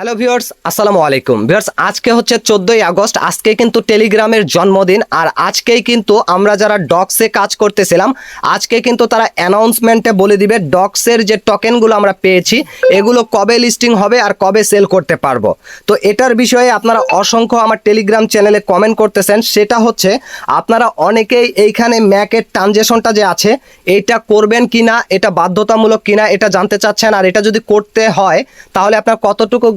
Hello viewers আসসালামু আলাইকুম viewers আজকে হচ্ছে চোদ্দোই আগস্ট। আজকে কিন্তু টেলিগ্রামের জন্মদিন। আর আজকেই কিন্তু আমরা যারা ডক্সে কাজ করতেছিলাম আজকে কিন্তু তারা অ্যানাউন্সমেন্টে বলে দিবে ডক্সের যে টোকেনগুলো আমরা পেয়েছি, এগুলো কবে লিস্টিং হবে আর কবে সেল করতে পারব। তো এটার বিষয়ে আপনারা অসংখ্য আমার টেলিগ্রাম চ্যানেলে কমেন্ট করতেছেন। সেটা হচ্ছে, আপনারা অনেকেই এইখানে ম্যাকের ট্রানজেকশনটা যে আছে, এইটা করবেন কিনা, এটা বাধ্যতামূলক কিনা, এটা জানতে চাচ্ছেন। আর এটা যদি করতে হয়, তাহলে আপনার কতটুকু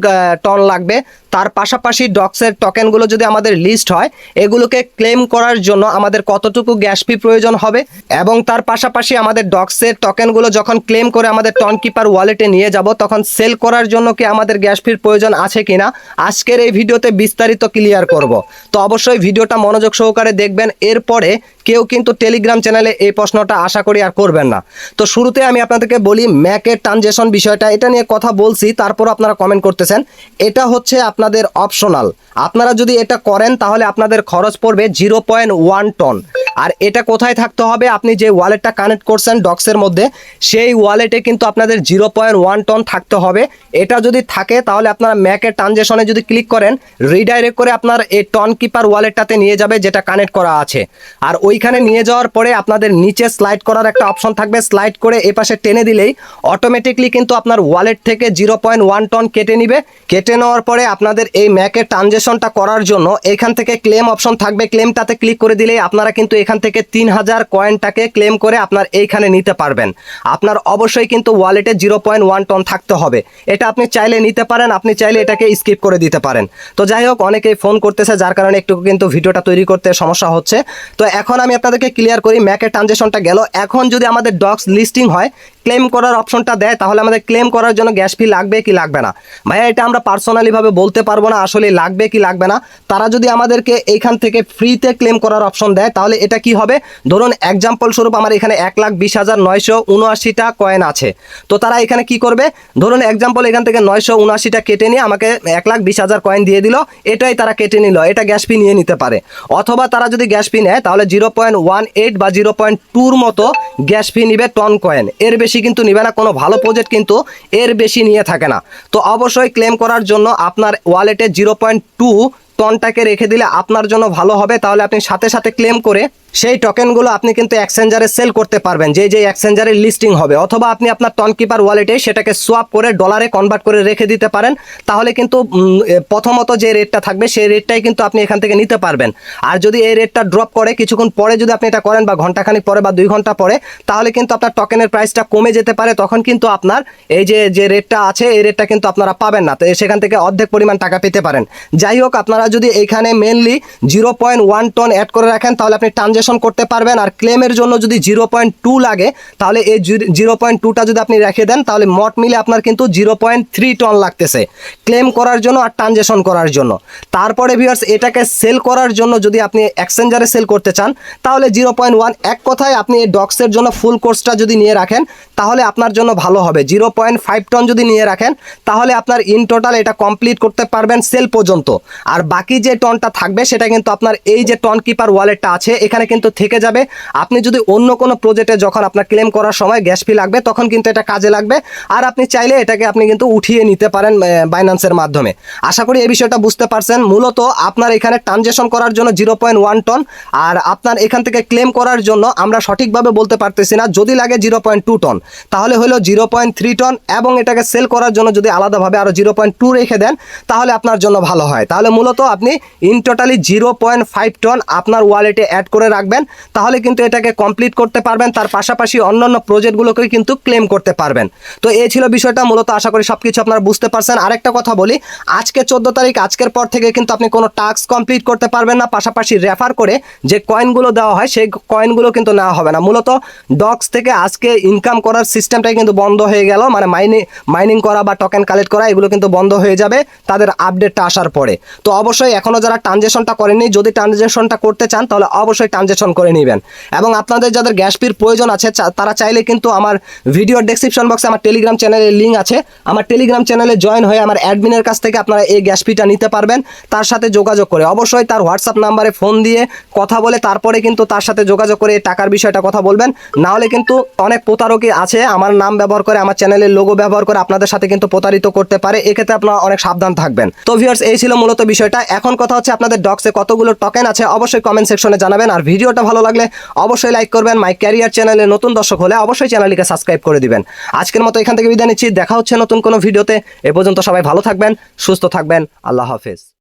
টন লাগবে। তার পাশাপাশি ডক্সের টোকেনগুলো যদি আমাদের লিস্ট হয়, এগুলোকে ক্লেম করার জন্য আমাদের কতটুকু গ্যাস ফি প্রয়োজন হবে এবং তার পাশাপাশি আমাদের ডক্সের টোকেনগুলো যখন ক্লেম করে আমাদের টন কিপার ওয়ালেটে নিয়ে যাব, তখন সেল করার জন্য কি আমাদের গ্যাস ফির প্রয়োজন আছে কিনা, আজকের এই ভিডিওতে বিস্তারিত ক্লিয়ার করব। তো অবশ্যই ভিডিওটা মনোযোগ সহকারে দেখবেন, এরপরে কেউ কিন্তু টেলিগ্রাম চ্যানেলে এই প্রশ্নটা আশা করি আর করবেন না। তো শুরুতে আমি আপনাদেরকে বলি ম্যাকের ট্রানজেকশন বিষয়টা, এটা নিয়ে কথা বলছি তারপর আপনারা কমেন্ট করতেছেন। এটা হচ্ছে আপনাদের অপশনাল আপনারা যদি এটা করেন, তাহলে আপনাদের খরচ পড়বে জিরো পয়েন্ট ওয়ান টন আর এটা কোথায় থাকতে হবে? আপনি যে ওয়ালেটটা কানেক্ট করছেন ডক্সের মধ্যে, সেই ওয়ালেটে কিন্তু আপনাদের জিরো পয়েন্ট ওয়ান টন থাকতে হবে। এটা যদি থাকে, তাহলে আপনারা ম্যাকের ট্রানজেকশনে যদি ক্লিক করেন রিডাইরেক্ট করে আপনার এই টন কিপার ওয়ালেটটাতে নিয়ে যাবে, যেটা কানেক্ট করা আছে। আর ওইখানে নিয়ে যাওয়ার পরে আপনাদের নিচে স্লাইড করার একটা অপশন থাকবে স্লাইড করে এ পাশে টেনে দিলেই অটোমেটিকলি কিন্তু আপনার ওয়ালেট থেকে জিরো পয়েন্ট ওয়ান টন কেটে নিবে। কেটে নেওয়ার পরে আপনাদের এই ম্যাকের ট্রানজেকশনটা করার জন্য এখান থেকে ক্লেম অপশন থাকবে। ক্লেমটাতে ক্লিক করে দিলেই আপনারা কিন্তু এখান থেকে তিন হাজার কয়েনটাকে ক্লেম করে আপনার এইখানে নিতে পারবেন। আপনার অবশ্যই কিন্তু ওয়ালেটে জিরো পয়েন্ট ওয়ান টন থাকতে হবে। এটা আপনি চাইলে নিতে পারেন, আপনি চাইলে এটাকে স্কিপ করে দিতে পারেন। তো যাই হোক, অনেকেই ফোন করতেছে, যার কারণে একটু কিন্তু ভিডিওটা তৈরি করতে সমস্যা হচ্ছে। তো এখন আমি আপনাদেরকে ক্লিয়ার করি ম্যাকের ট্রানজেকশনটা গেল। এখন যদি আমাদের ডক্স লিস্টিং হয় ক্লেম করার অপশনটা দেয়, তাহলে আমাদের ক্লেম করার জন্য গ্যাস ফি লাগবে কি লাগবে না? ভাইয়া, এটা আমরা পার্সোনালিভাবে বলতে পারব না, আসলে লাগবে কি লাগবে না। তারা যদি আমাদেরকে এইখান থেকে ফ্রিতে ক্লেম করার অপশন দেয়, তাহলে এটা কি হবে? ধরুন এক্সাম্পল স্বরূপ আমার এখানে এক লাখ বিশ হাজার নয়শো উনআশিটা কয়েন আছে। তো তারা এখানে কি করবে? ধরুন এক্সাম্পল এখান থেকে নয়শো উনআশিটা কেটে নিয়ে আমাকে এক লাখ বিশ হাজার কয়েন দিয়ে দিল, এটাই তারা কেটে নিল, এটা গ্যাস ফি নিয়ে নিতে পারে। অথবা তারা যদি গ্যাস ফি নেয়, তাহলে জিরো পয়েন্ট ওয়ান এইট বা জিরো পয়েন্ট টুর মতো গ্যাস ফি নিবে টন কয়েন এর বেশি কিন্তু নিবে না, কোনো ভালো প্রজেক্ট কিন্তু এর বেশি নিয়ে থাকে না। তো অবশ্যই ক্লেম করার জন্য আপনার ওয়ালেটে জিরো পয়েন্ট টু টনটাকে রেখে দিলে আপনার জন্য ভালো হবে। তাহলে আপনি সাথে সাথে ক্লেম করে সেই টোকেনগুলো আপনি কিন্তু এক্সচেঞ্জারে সেল করতে পারবেন। যে যে এক্সচেঞ্জারে লিস্টিং হবে, অথবা আপনি আপনার টন কিপার ওয়ালেটে সেটাকে সোয়াপ করে ডলারে কনভার্ট করে রেখে দিতে পারেন। তাহলে কিন্তু প্রথমত যে রেটটা থাকবে, সেই রেটটাই কিন্তু আপনি এখান থেকে নিতে পারবেন। আর যদি এই রেটটা ড্রপ করে, কিছুক্ষণ পরে যদি আপনি এটা করেন, বা ঘন্টাখানিক পরে, বা দুই ঘণ্টা পরে, তাহলে কিন্তু আপনার টোকেনের প্রাইসটা কমে যেতে পারে। তখন কিন্তু আপনার এই যে যে রেটটা আছে, এই রেটটা কিন্তু আপনারা পাবেন না। তো সেখান থেকে অর্ধেক পরিমাণ টাকা পেতে পারেন। যাই হোক, আপনারা যদি এইখানে mainly zero point one ton add করে রাখেন, তাহলে আপনি ট্রানজেকশন করতে পারবেন আর ক্লেমের জন্য যদি জিরো পয়েন্ট টু লাগে, তাহলে এই জিরো পয়েন্ট টুটা যদি আপনি রেখে দেন, তাহলে মট মিলে আপনার কিন্তু জিরো পয়েন্ট থ্রি টন লাগতেছে। ক্লেম করার জন্য আর ট্রানজেকশন করার জন্য। তারপরে ভিউয়ার্স এটাকে সেল করার জন্য যদি আপনি এক্সচেঞ্জারে সেল করতে চান, তাহলে জিরো পয়েন্ট ওয়ান এক কথায় আপনি এই ডক্সের জন্য ফুল কোর্সটা যদি নিয়ে রাখেন, তাহলে আপনার জন্য ভালো হবে। জিরো পয়েন্ট ফাইভ টন যদি নিয়ে রাখেন, তাহলে আপনার ইন টোটাল এটা কমপ্লিট করতে পারবেন সেল পর্যন্ত। আর বাকি যে টনটা থাকবে, সেটা কিন্তু আপনার এই যে টন কিপার ওয়ালেটটা আছে, এখানে কিন্তু থেকে যাবে। আপনি যদি অন্য কোনো প্রজেক্টে যখন আপনার ক্লেম করার সময় গ্যাস ফি লাগবে, তখন কিন্তু এটা কাজে লাগবে। আর আপনি চাইলে এটাকে আপনি কিন্তু উঠিয়ে নিতে পারেন বাইন্যান্সের মাধ্যমে। আশা করি এই বিষয়টা বুঝতে পারছেন। মূলত আপনার এখানে ট্রানজেকশন করার জন্য জিরো পয়েন্ট ওয়ান টন আর আপনার এখান থেকে ক্লেম করার জন্য আমরা সঠিকভাবে বলতে পারতেছি না, যদি লাগে জিরো পয়েন্ট টু টন তাহলে হলো জিরো পয়েন্ট থ্রি টন এবং এটাকে সেল করার জন্য যদি আলাদাভাবে আরও জিরো পয়েন্ট টু রেখে দেন, তাহলে আপনার জন্য ভালো হয়। তাহলে মূলত আপনি in totally zero point five ton আপনার ওয়ালেটে অ্যাড করে রাখবেন। তাহলে কিন্তু এটাকে কমপ্লিট করতে পারবেন, তার পাশাপাশি অন্যান্য প্রজেক্টগুলোকে কিন্তু ক্লেম করতে পারবেন। তো এই ছিল বিষয়টা, মূলত আশা করি সব কিছু আপনারা বুঝতে পারছেন। আরেকটা কথা বলি, আজকে চোদ্দ তারিখ, আজকের পর থেকে কিন্তু আপনি কোনো টাস্ক কমপ্লিট করতে পারবেন না, পাশাপাশি রেফার করে যে কয়েনগুলো দেওয়া হয়, সেই কয়েনগুলো কিন্তু নেওয়া হবে না। মূলত ডক্স থেকে আজকে ইনকাম করার সিস্টেমটাই কিন্তু বন্ধ হয়ে গেল মানে মাইনিং মাইনিং করা বা টোকেন কালেক্ট করা, এগুলো কিন্তু বন্ধ হয়ে যাবে, তাদের আপডেটটা আসার পরে। তো অবশ্যই এখনও যারা ট্রানজেকশনটা করেননি, যদি ট্রানজেকশনটা করতে চান, তাহলে অবশ্যই ট্রানজেকশন সাজেশন করে নেবেন। এবং আপনাদের যাদের গ্যাস ফির প্রয়োজন আছে তারা চাইলে কিন্তু আমার ভিডিওর ডেসক্রিপশন বক্সে আমার টেলিগ্রাম চ্যানেলের লিঙ্ক আছে। আমার টেলিগ্রাম চ্যানেলে জয়েন হয়ে আমার অ্যাডমিনের কাছ থেকে আপনারা এই গ্যাস ফিটা নিতে পারবেন। তার সাথে যোগাযোগ করে অবশ্যই তার হোয়াটসঅ্যাপ নাম্বারে ফোন দিয়ে কথা বলে, তারপরে কিন্তু তার সাথে যোগাযোগ করে টাকার বিষয়টা কথা বলবেন। না হলে কিন্তু অনেক প্রতারকই আছে, আমার নাম ব্যবহার করে, আমার চ্যানেলের লোগো ব্যবহার করে আপনাদের সাথে কিন্তু প্রতারিত করতে পারে। এক্ষেত্রে আপনারা অনেক সাবধান থাকবেন। তো ভিউয়ার্স এই ছিল মূলত বিষয়টা। এখন কথা হচ্ছে আপনাদের ডক্সে কতগুলো টোকেন আছে, অবশ্যই কমেন্ট সেকশনে জানাবেন। আর ভিডিওটা ভালো লাগলে অবশ্যই লাইক করবেন। মাই ক্যারিয়ার চ্যানেলে নতুন দর্শক হলে অবশ্যই চ্যানেলটিকে সাবস্ক্রাইব করে দিবেন। আজকের মতো এখান থেকে বিদায় নিচ্ছি। দেখা হচ্ছে নতুন কোনো ভিডিওতে। এ পর্যন্ত সবাই ভালো থাকবেন, সুস্থ থাকবেন। আল্লাহ হাফেজ।